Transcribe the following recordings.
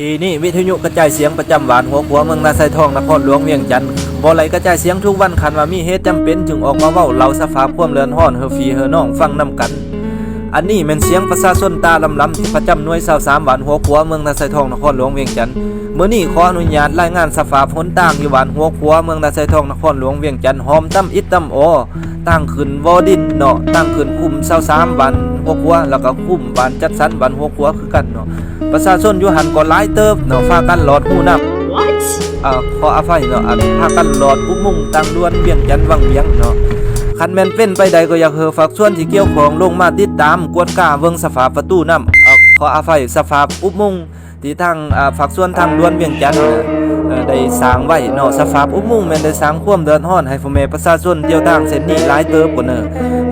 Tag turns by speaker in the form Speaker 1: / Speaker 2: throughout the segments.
Speaker 1: ทีนี่วิทยุกระจายเสียงประจำหวานหัวขัวเมืองนาไซทองนครหลวงเวียงจันทน์บ่ไหลกระจายเสียงทุกวันคันว่ามีเหตุจำเป็นจึงออกมาเว้าเล่าสภาพความเรือนฮ้อนเฮอฟีเฮอน้องฟังนํกัน อันนี้แม่นเสียงประชาชนตาลำลำที่ประจำหน่วย23หวานหัวขัวเมืองนาไซทองนครหลวงเวียงจันทน์เมื้อนี้ขออนุญาตรายงานสภาพหนต่างอยู่หวานหัวขัวเมืองนาไซทองนครหลวงเวียงจันทน์หอมตํอิดตํโอตั้งขึ้นวอดินเนาะตั้งขึ้นคุม23หวานหัวขัวแล้วก็คุมหวานจัดสรรหวานหัวขัวคือกันเนาะ ประชาชนอยู่หันก็หลายเติบเนาะพากันหลอดหูน้ำ
Speaker 2: What?
Speaker 1: อ่าขออภัยเนาะอันพากันหลอดอุโมงค์ต่างด่วนเวียงจันทน์วังเวียงเนาะคันแม่นเป็นไปใดก็อยากเฮอฝากส่วนที่เกี่ยวของลงมาติดตามกวดกล้าเบิ่งสภาพประตูน้ำอ่าขออภัยสภาพอุโมงค์ที่ทางอ่าฝากส่วนทางด่วนเวียงจันทน์น่ะเอ่อ ได้สร้างไว้เนาะสภาพอุโมงค์แม่นได้สร้างความเดือดร้อนให้พ่อแม่ประชาชนเที่ยวทางเส้นนี้หลายเติบกว่าเนาะ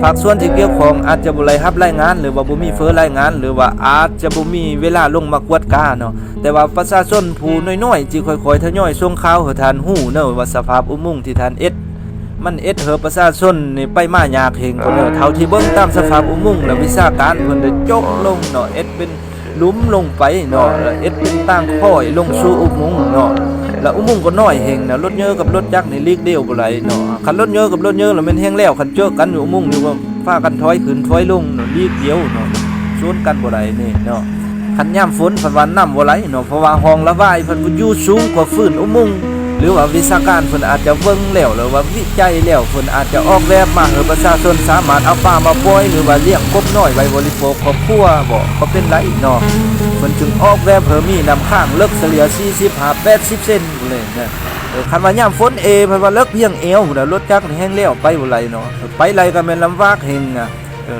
Speaker 1: ภาคส่วนที่เกี่ยวของอาจจะบ่ได้รับรายงาน หรือว่าบ่มีเฟอรายงาน หรือว่าอาจจะบ่มีเวลาลงมากวดกาเนาะแต่ว่าประชาชนผู้น้อยๆที่ค่อยๆทยอยส่งข่าวให้ท่านฮู้เนาะว่าสภาพอุโมงค์ที่ท่านเอ็ดมันเอ็ดเหอประชาชนนี่ไปมายากเฮงพุ่นเนาะเท่าที่เบิ่งตามสภาพอุโมงค์แล้ววิชาการเพิ่นได้จกลงเนาะเอ็ดเป็นลุมลงไปเนาะแล้วเอ็ดเป็นทางค่อยลงสู่อุโมงค์เนาะ แล้วอุโมงค์ก็น้อยเฮงนะรถเยอะกับรถจักรนี่ลีกเดียวบ่ไหลเนาะคันรถเยอะกับรถเยอะแล้วมันแฮงแล้วคันเจอกันอยู่อุโมงค์นี่ว่าพากันถอยขึ้นถอยลงเนาะลีกเดียวเนาะชนกันบ่ไหลนี่เนาะคันยามฝนพิ่นว่าน้ำบ่ไหลเนาะเพราะว่าห้องระบายเพิ่นอยู่สูงกว่าพื้นอุโมงค์หรือว่าวิชาการเพิ่นอาจจะเบิ่งแล้วหรือว่าวิจัยแล้วเพิ่นอาจจะออกแบบมาให้ประชาชนสามารถเอาปลามาปล่อยหรือว่าเลี้ยงกบน้อยไว้บริโภคครอบครัวบ่ก็เป็นไรเนาะ เพิ่นจึงออกแบบเพิ่มมีนำข้างเลิกเฉลี่ย40หา80เซนเลยนะคันว่ายามฝนเอเพิ่นว่าเลิกเพียงเอวนน่ะรถจักรแห้งแล้วไปบ่ไหลเนาะไปไหลก็แม่นลำบากเฮงนะ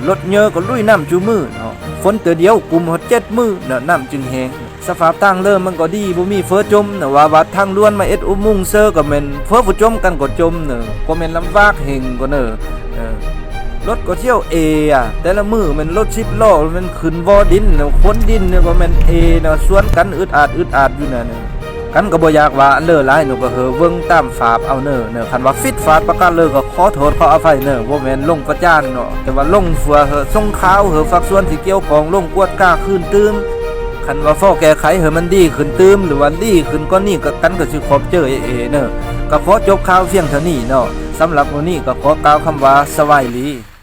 Speaker 1: รถเยอะก็ลุยน้ำจูมือเนาะฝนเตือเดียวกุมฮอดมือเนาะน้ำจึงแห้งสภาพทางเริ่มมันก็ดีบ่มีเฟอจมนะว่าวัดทางล้วนมาเอ็ดอุโมงค์เซอร์ก็แม่นเฟอบ่จมกันก็จมเนาะก็แม่นลำบากเฮงก็เนาะ รถก็เที่ยวเออะแต่ละมือมันรถชิปล้อมันขึ้นวอดินแล้วคนดินเนี่ยก็มันเอเนาะสวนกันอึดอาดอึดอาดอยู่นั่นน่ะกันก็บ่อยากว่าอันเลอหลายหนูก็เฮอเบิ่งตามฝาบเอาเน้อเน้อคันว่าฟิตฝาดประกันเลยก็ขอโทษขออภัยเน้อบ่แม่นลงประจานเนาะแต่ว่าลงเฟือเฮอส่งข่าวเฮอฝักส่วนที่เกี่ยวของลงกวดกล้าคืนตื้มคันว่าฟ้อแก้ไขเฮอมันดีขึ้นตื้มหรือว่าดีขึ้นก็นี่ก็กันก็สิขอบเจอเอเอเนอก็ขอจบข่าวเพียงเท่านี้เนาะสำหรับวันนี้ก็ขอกล่าวคำว่าสวัสดี